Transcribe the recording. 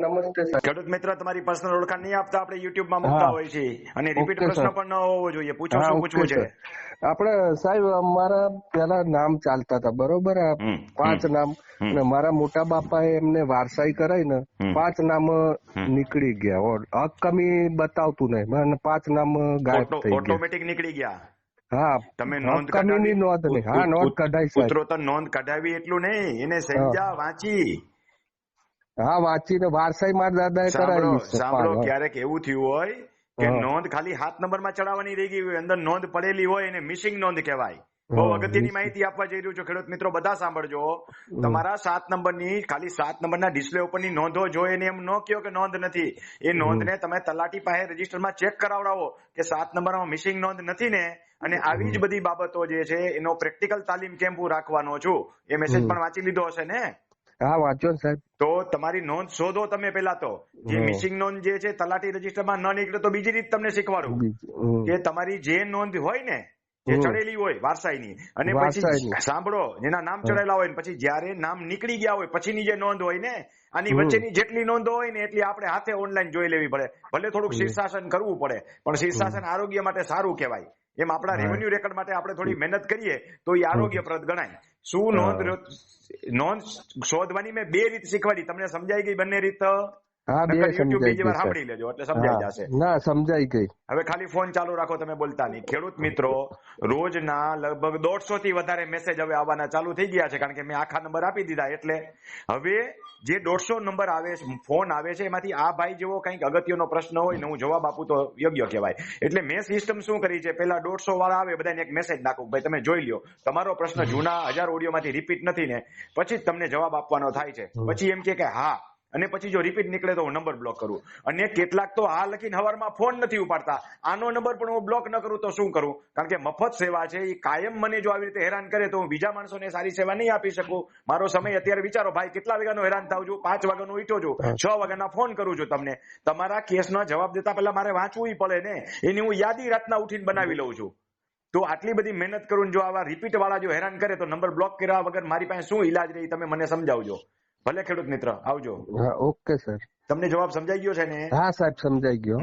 નમસ્તે ખેડૂત મિત્ર તમારી પર્સનલ ઓળખાણ નહીં આપતા આપણે યુટ્યુબમાં મૂકતા હોય છે અને રિપીટ પ્રશ્ન પણ ન હોવો જોઈએ. પૂછો શું પૂછવું છે? આપણે સાહેબ અમારા પેલા નામ ચાલતા હતા બરોબર? આ પાંચ નામ. અને મારા મોટા બાપાએ એમને વારસાઈ કરાઈ ને પાંચ નામ નીકળી ગયા. ઓર હક કમી બતાવતું નહીં. અને પાંચ નામ ગાયબ થઈ ગયા. ઓટોમેટિક નીકળી ગયા? હા તમે નોંધ કઢાવી. નોંધ નહીં. હા નોંધ સાહેબ. ઉત્તરોત્તર નોંધ કઢાવી એટલું નહીં. એને સમજા વાંચી. હા વાંચીને વારસાઈ મારા દાદા કરાવી સાંભળો ક્યારેક એવું થયું હોય કે નોંધ ખાલી હાથ નંબરમાં ચડાવવાની રહી ગઈ હોય અંદર નોંધ પડેલી હોય એને મિસિંગ નોંધ કહેવાય. બહુ અગત્યની માહિતી આપવા જઈ રહ્યું છું. ખેડૂત મિત્રો બધા સાંભળજો. તમારા સાત નંબરની ખાલી સાત નંબરના ડિસ્પ્લે ઉપરની નોંધો જો એને એમ ન કયો કે નોંધ નથી. એ નોંધને તમે તલાટી પાસે રજીસ્ટરમાં ચેક કરાવડાવો કે સાત નંબરમાં મિસિંગ નોંધ નથી ને. અને આવી જ બધી બાબતો જે છે એનો પ્રેક્ટિકલ તાલીમ કેમ્પ હું રાખવાનો છું. એ મેસેજ પણ વાંચી લીધો હશે ને? હા વાંચો ને સાહેબ. તો તમારી નોંધ શોધો તમે પેલા તો. જે મિસિંગ નોંધ જે છે તલાટી રજીસ્ટરમાં ન નીકળે તો બીજી રીત તમને શીખવાડું. કે તમારી જે નોંધ હોય ને જે ચડેલી હોય વારસાઈની. અને પછી સાંભળો જેના નામ ચડેલા હોય ને પછી જયારે નામ નીકળી ગયા હોય પછીની જે નોંધ હોય ને આની વચ્ચેની જેટલી નોંધો હોય ને એટલી આપણે હાથે ઓનલાઈન જોઈ લેવી પડે. ભલે થોડુંક શીર્ષાસન કરવું પડે પણ શીર્ષાસન આરોગ્ય માટે સારું કહેવાય. એમ આપણા રેવન્યુ રેકર્ડ માટે આપણે થોડી મહેનત કરીએ તો એ આરોગ્યપ્રદ ગણાય. શું નોંધ નોંધ શોધવાની મેં બે રીત શીખવાડી. તમને સમજાઈ ગઈ બંને રીત? હા બે સાંભળી લેજો એટલે સમજાઈ જશે. ના સમજાઈ ગઈ. હવે ખાલી ફોન ચાલુ રાખો તમે બોલતા નહીં. ખેડૂત મિત્રો રોજના લગભગ દોઢસો થી વધારે મેસેજ હવે આવવાના ચાલુ થઈ ગયા છે કારણ કે મેં આખા નંબર આપી દીધા. એટલે હવે જે દોઢસો નંબર આવે છે ફોન આવે છે એમાંથી આ ભાઈ જેવો કંઈક અગત્યનો પ્રશ્ન હોય ને હું જવાબ આપું તો યોગ્ય કહેવાય. એટલે મેં સિસ્ટમ શું કરી છે? પેલા દોઢસો વાળા આવે બધાને એક મેસેજ નાખું ભાઈ તમે જોઈ લ્યો તમારો પ્રશ્ન જૂના હજાર ઓડિયોમાંથી રિપીટ નથી ને પછી જ તમને જવાબ આપવાનો થાય છે. પછી એમ કે હા અને પછી જો રિપીટ નીકળે તો હું નંબર બ્લોક કરું. અને કેટલાક તો આ લખીને હવારમાં ફોન નથી ઉપાડતા. આનો નંબર પણ હું બ્લોક ન કરું તો શું કરું? કારણ કે મફત સેવા છે એ કાયમ મને જો આવી રીતે હેરાન કરે તો હું બીજા માણસોને સારી સેવા નહીં આપી શકું. મારો સમય અત્યારે વિચારો ભાઈ કેટલા વાગ્યાનો હેરાન થાવ છું? પાંચ વાગ્યાનો ઈટો છું. છ વાગ્યાના ફોન કરું છું તમને. તમારા કેસનો જવાબ દેતા પહેલા મારે વાંચવું પડે ને. એની હું યાદી રાતના ઉઠીને બનાવી લઉં છું. તો આટલી બધી મહેનત કરું જો આવા રિપીટ વાળા જો હેરાન કરે તો નંબર બ્લોક કર્યા વગર મારી પાસે શું ઈલાજ રહી તમે મને સમજાવજો. ભલે ખેડૂત મિત્ર આવજો. Okay sir. તમને જવાબ સમજાઈ ગયો છે ને? હા સાહેબ સમજાઈ ગયો.